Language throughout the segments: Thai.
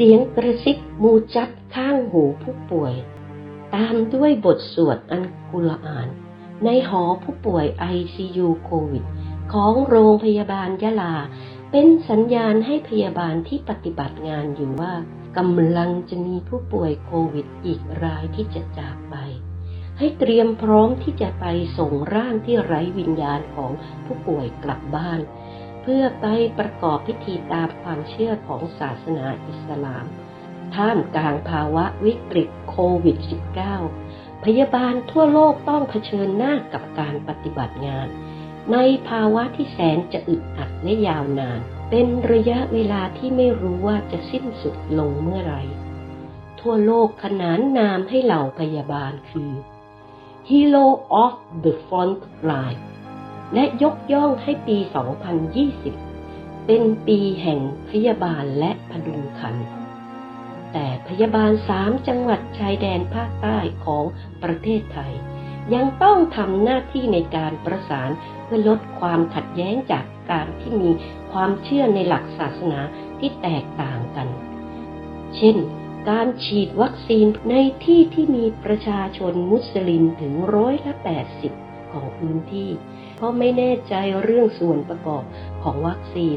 เสียงกระซิบมูจัดข้างหูผู้ป่วย ตามด้วยบทสวดอันกุรอาน ในหอผู้ป่วย ICU โควิด ของโรงพยาบาลยะลา เป็นสัญญาณให้พยาบาลที่ปฏิบัติงานอยู่ว่ากำลังจะมีผู้ป่วยโควิดอีกรายที่จะจากไป ให้เตรียมพร้อมที่จะไปส่งร่างที่ไร้วิญญาณของผู้ป่วยกลับบ้าน เพื่อไปประกอบพิธีตามความเชื่อของศาสนาอิสลาม ท่ามกลางภาวะวิกฤตโควิด -19 พยาบาลทั่วโลกต้องเผชิญหน้ากับการปฏิบัติงาน ในภาวะที่แสนจะอึดอัดและยาวนาน เป็นระยะเวลาที่ไม่รู้ว่าจะสิ้นสุดลงเมื่อไหร่ทั่วโลกขนานนามให้เหล่าพยาบาลคือ Hero of the Front Line และยกย่องให้ปี 2020 เป็นปีแห่งพยาบาลและพดุงคัน แต่พยาบาลสามจังหวัดชายแดนภาคใต้ของประเทศไทย ยังต้องทำหน้าที่ในการประสานเพื่อลดความขัดแย้งจากการที่มีความเชื่อในหลักศาสนาที่แตกต่างกัน เช่น การฉีดวัคซีนในที่ที่มีประชาชนมุสลิมถึงร้อยละ80 ของพื้นที่ เพราะไม่แน่ใจเรื่องส่วนประกอบของวัคซีน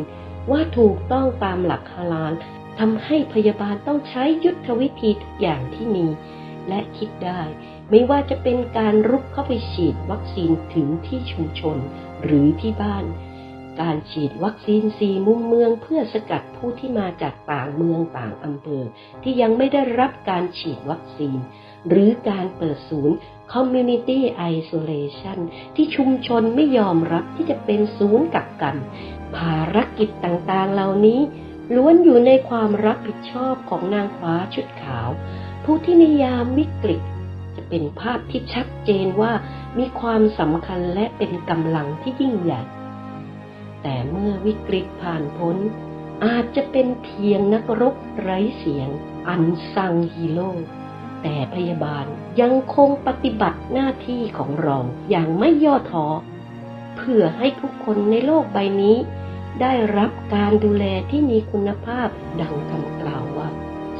ว่าถูกต้องตามหลักฮาลาลทำให้พยาบาลต้องใช้ยุทธวิธีทุกอย่างที่มี และคิดได้ ไม่ว่าจะเป็นการรุกเข้าไปฉีดวัคซีนถึงที่ชุมชนหรือที่บ้าน การฉีดวัคซีนสีมุมเมืองเพื่อสกัดผู้ที่มาจากต่างเมืองต่างอำเภอ ที่ยังไม่ได้รับการฉีดวัคซีน หรือการเปิดศูนย์ Community Isolation ที่ชุมชนไม่ยอมรับที่จะเป็นศูนย์กักกัน ภารกิจต่างๆเหล่านี้ล้วนอยู่ในความรับผิดชอบของนางฟ้าชุดขาว ผู้ที่ในยามวิกฤต จะเป็นภาพที่ชัดเจนว่ามีความสำคัญและเป็นกำลังที่ยิ่งใหญ่ แต่เมื่อวิกฤตผ่านพ้น อาจจะเป็นเพียงนักรบไร้เสียง อันซังฮีโร่แต่พยาบาลยังคงปฏิบัติหน้าที่ของเราอย่างไม่ย่อท้อเพื่อให้ทุกคนในโลกใบนี้ ได้รับการดูแลที่มีคุณภาพดังคำกล่าวว่า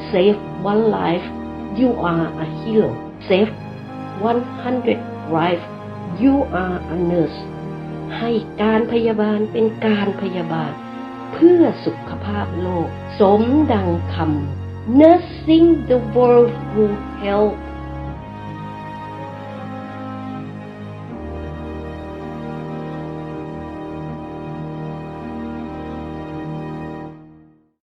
save one life you are a hero save 100 life you are a nurse ให้การพยาบาลเป็นการพยาบาล เพื่อสุขภาพโลก สมดังคำ nursing the world who help